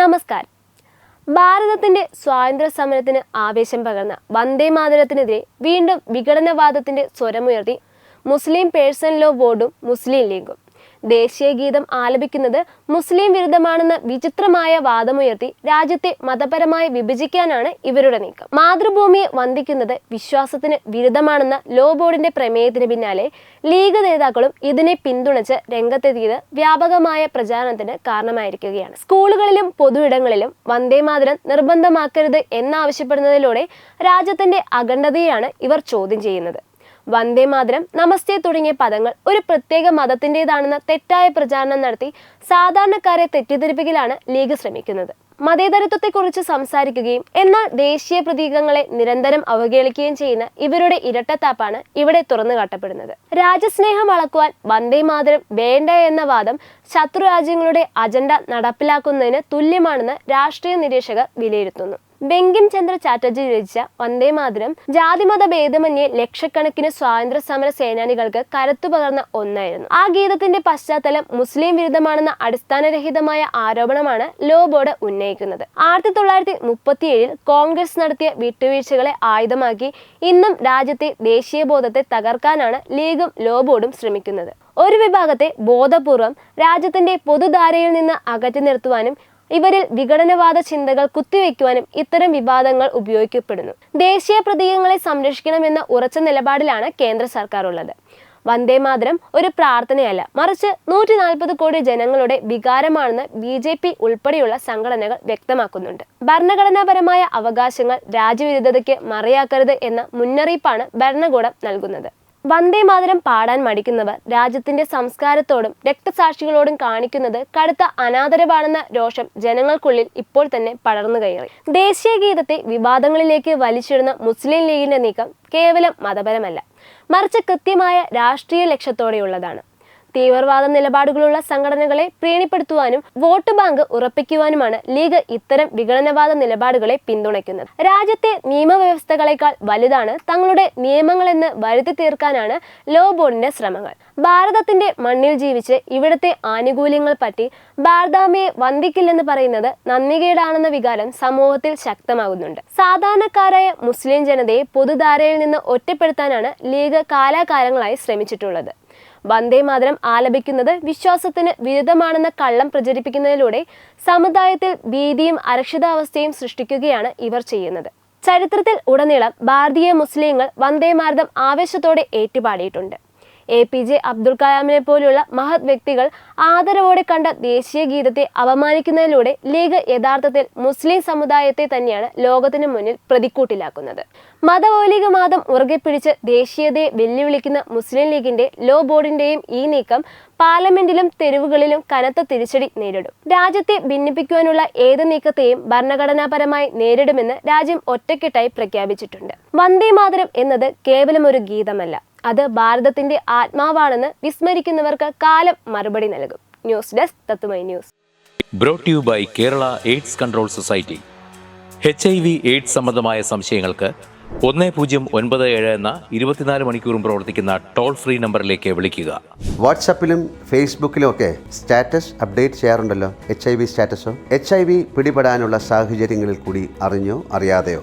നമസ്കാരം. ഭാരതത്തിന്റെ സ്വാതന്ത്ര്യ സമരത്തിന് ആവേശം പകർന്ന വന്ദേ മാതരത്തിനെതിരെ വീണ്ടും വിഘടനവാദത്തിന്റെ സ്വരമുയർത്തി മുസ്ലിം പേഴ്സൺ ലോ ബോർഡും മുസ്ലിം ലീഗും. ദേശീയ ഗീതം ആലപിക്കുന്നത് മുസ്ലിം വിരുദ്ധമാണെന്ന വിചിത്രമായ വാദമുയർത്തി രാജ്യത്തെ മതപരമായി വിഭജിക്കാനാണ് ഇവരുടെ നീക്കം. മാതൃഭൂമിയെ വന്ദിക്കുന്നത് വിശ്വാസത്തിന് വിരുദ്ധമാണെന്ന ലോ ബോർഡിന്റെ പ്രമേയത്തിന് പിന്നാലെ ലീഗ് നേതാക്കളും ഇതിനെ പിന്തുണച്ച് രംഗത്തെത്തിയത് വ്യാപകമായ പ്രചാരണത്തിന് കാരണമായിരിക്കുകയാണ്. സ്കൂളുകളിലും പൊതുയിടങ്ങളിലും വന്ദേ മാതരം നിർബന്ധമാക്കരുത് എന്നാവശ്യപ്പെടുന്നതിലൂടെ രാജ്യത്തിന്റെ അഖണ്ഡതയാണ് ഇവർ ചോദ്യം ചെയ്യുന്നത്. വന്ദേ മാതരം നമസ്തേ തുടങ്ങിയ പദങ്ങൾ ഒരു പ്രത്യേക മതത്തിന്റെതാണെന്ന തെറ്റായ പ്രചാരണം നടത്തി സാധാരണക്കാരെ തെറ്റിദ്ധരിപ്പിക്കലാണ് ലീഗ് ശ്രമിക്കുന്നത്. മതേതരത്വത്തെക്കുറിച്ച് സംസാരിക്കുകയും എന്നാൽ ദേശീയ പ്രതീകങ്ങളെ നിരന്തരം അവഹേളിക്കുകയും ചെയ്യുന്ന ഇവരുടെ ഇരട്ടത്താപ്പാണ് ഇവിടെ തുറന്നു കാട്ടപ്പെടുന്നത്. രാജ്യസ്നേഹം അളക്കുവാൻ വന്ദേ മാതരം വേണ്ട എന്ന വാദം ശത്രു രാജ്യങ്ങളുടെ അജണ്ട നടപ്പിലാക്കുന്നതിന് തുല്യമാണെന്ന് രാഷ്ട്രീയ നിരീക്ഷകർ വിലയിരുത്തുന്നു. ബെങ്കിം ചന്ദ്ര ചാറ്റർജി രചിച്ച വന്ദേ മാതരം ജാതിമത ഭേദമന്യേ ലക്ഷക്കണക്കിന് സ്വാതന്ത്ര്യ സമര സേനാനികൾക്ക് കരുത്തു പകർന്ന ഒന്നായിരുന്നു. ആ ഗീതത്തിന്റെ പശ്ചാത്തലം മുസ്ലിം വിരുദ്ധമാണെന്ന അടിസ്ഥാനരഹിതമായ ആരോപണമാണ് ലോ ബോർഡ് ഉന്നയിക്കുന്നത്. ആയിരത്തി തൊള്ളായിരത്തി മുപ്പത്തിയേഴിൽ കോൺഗ്രസ് നടത്തിയ വിട്ടുവീഴ്ചകളെ ആയുധമാക്കി ഇന്നും രാജ്യത്തെ ദേശീയ ബോധത്തെ തകർക്കാനാണ് ലീഗും ലോ ബോർഡും ശ്രമിക്കുന്നത്. ഒരു വിഭാഗത്തെ ബോധപൂർവം രാജ്യത്തിന്റെ പൊതുധാരയിൽ നിന്ന് അകറ്റി നിർത്തുവാനും ഇവരിൽ വിഘടനവാദ ചിന്തകൾ കുത്തിവെക്കുവാനും ഇത്തരം വിവാദങ്ങൾ ഉപയോഗിക്കപ്പെടുന്നു. ദേശീയ പ്രതീകങ്ങളെ സംരക്ഷിക്കണമെന്ന ഉറച്ച നിലപാടിലാണ് കേന്ദ്ര സർക്കാർ ഉള്ളത് വന്ദേ മാതരം ഒരു പ്രാർത്ഥനയല്ല മറിച്ച് നൂറ്റി നാൽപ്പത് കോടി ജനങ്ങളുടെ വികാരമാണെന്ന് ബി ജെ പി ഉൾപ്പെടെയുള്ള സംഘടനകൾ വ്യക്തമാക്കുന്നുണ്ട്. ഭരണഘടനാപരമായ അവകാശങ്ങൾ രാജ്യവിരുദ്ധതയ്ക്ക് മറയാക്കരുത് എന്ന മുന്നറിയിപ്പാണ് ഭരണകൂടം നൽകുന്നത്. വന്ദേ മാതരം പാടാൻ മടിക്കുന്നവർ രാജ്യത്തിന്റെ സംസ്കാരത്തോടും രക്തസാക്ഷികളോടും കാണിക്കുന്നത് കടുത്ത അനാദരവാണെന്ന രോഷം ജനങ്ങൾക്കുള്ളിൽ ഇപ്പോൾ തന്നെ പടർന്നു കയറി. ദേശീയ ഗീതത്തെ വിവാദങ്ങളിലേക്ക് വലിച്ചിടുന്ന മുസ്ലിം ലീഗിന്റെ നീക്കം കേവലം മതപരമല്ല. മറിച്ച് കൃത്യമായ രാഷ്ട്രീയ ലക്ഷ്യത്തോടെയുള്ളതാണ്. തീവ്രവാദ നിലപാടുകളുള്ള സംഘടനകളെ പ്രീണിപ്പെടുത്തുവാനും വോട്ട് ബാങ്ക് ഉറപ്പിക്കുവാനുമാണ് ലീഗ് ഇത്തരം വിഘടനവാദ നിലപാടുകളെ പിന്തുണയ്ക്കുന്നത്. രാജ്യത്തെ നിയമവ്യവസ്ഥകളെക്കാൾ വലുതാണ് തങ്ങളുടെ നിയമങ്ങളെന്ന് വരുത്തി തീർക്കാനാണ് ലോ ബോർഡിന്റെ ശ്രമങ്ങൾ. ഭാരതത്തിന്റെ മണ്ണിൽ ജീവിച്ച് ഇവിടുത്തെ ആനുകൂല്യങ്ങൾ പറ്റി ഭാരതാമയെ വന്ദിക്കില്ലെന്ന് പറയുന്നത് നന്ദികേടാണെന്ന വികാരം സമൂഹത്തിൽ ശക്തമാകുന്നുണ്ട്. സാധാരണക്കാരായ മുസ്ലിം ജനതയെ പൊതുധാരയിൽ നിന്ന് ഒറ്റപ്പെടുത്താനാണ് ലീഗ് കാലാകാലങ്ങളായി ശ്രമിച്ചിട്ടുള്ളത്. വന്ദേ മാതരം ആലപിക്കുന്നത് വിശ്വാസത്തിന് വിരുദ്ധമാണെന്ന കള്ളം പ്രചരിപ്പിക്കുന്നതിലൂടെ സമുദായത്തിൽ ഭീതിയും അരക്ഷിതാവസ്ഥയും സൃഷ്ടിക്കുകയാണ് ഇവർ ചെയ്യുന്നത്. ചരിത്രത്തിൽ ഉടനീളം ഭാരതീയ മുസ്ലിങ്ങൾ വന്ദേ മാതരം ആവേശത്തോടെ ഏറ്റുപാടിയിട്ടുണ്ട്. എ പി ജെ അബ്ദുൽ കലാമിനെ പോലുള്ള മഹത് വ്യക്തികൾ ആദരവോടെ കണ്ട ദേശീയ ഗീതത്തെ അപമാനിക്കുന്നതിലൂടെ ലീഗ് യഥാർത്ഥത്തിൽ മുസ്ലിം സമുദായത്തെ തന്നെയാണ് ലോകത്തിന് മുന്നിൽ പ്രതിക്കൂട്ടിലാക്കുന്നത്. മതമൗലികവാദം ഉറകെ പിടിച്ച് ദേശീയതയെ വെല്ലുവിളിക്കുന്ന മുസ്ലിം ലീഗിന്റെ ലോ ബോർഡിന്റെയും ഈ നീക്കം പാർലമെന്റിലും തെരുവുകളിലും കനത്ത തിരിച്ചടി നേരിടും. രാജ്യത്തെ ഭിന്നിപ്പിക്കുവാനുള്ള ഏത് നീക്കത്തെയും ഭരണഘടനാപരമായി നേരിടുമെന്ന് രാജ്യം ഒറ്റക്കെട്ടായി പ്രഖ്യാപിച്ചിട്ടുണ്ട്. വന്ദേ മാതരം എന്നത് കേവലം ഒരു ഗീതമല്ല. അത് ഭാരതത്തിന്റെ ആത്മാവാണെന്ന് വിസ്മരിക്കുന്നവർക്ക് കാലം മറുപടി നൽകും. ന്യൂസ് ഡെസ്ക് തത്തുമൈ news. Brought you by Kerala AIDS control society H I V AIDS സംബന്ധമായ സംശയങ്ങൾക്ക് ഒന്ന് പൂജ്യം ഒൻപത് ഏഴ് എന്ന ഇരുപത്തിനാല് മണിക്കൂറും പ്രവർത്തിക്കുന്ന ടോൾ ഫ്രീ നമ്പറിലേക്ക് വിളിക്കുക. വാട്സാപ്പിലും ഫേസ്ബുക്കിലും ഒക്കെ സ്റ്റാറ്റസ് അപ്ഡേറ്റ് ചെയ്യാറുണ്ടല്ലോ എച്ച് ഐ വി സ്റ്റാറ്റസോ? എച്ച് ഐ വി പിടിപെടാനുള്ള സാഹചര്യങ്ങളിൽ കൂടി അറിഞ്ഞോ അറിയാതെയോ?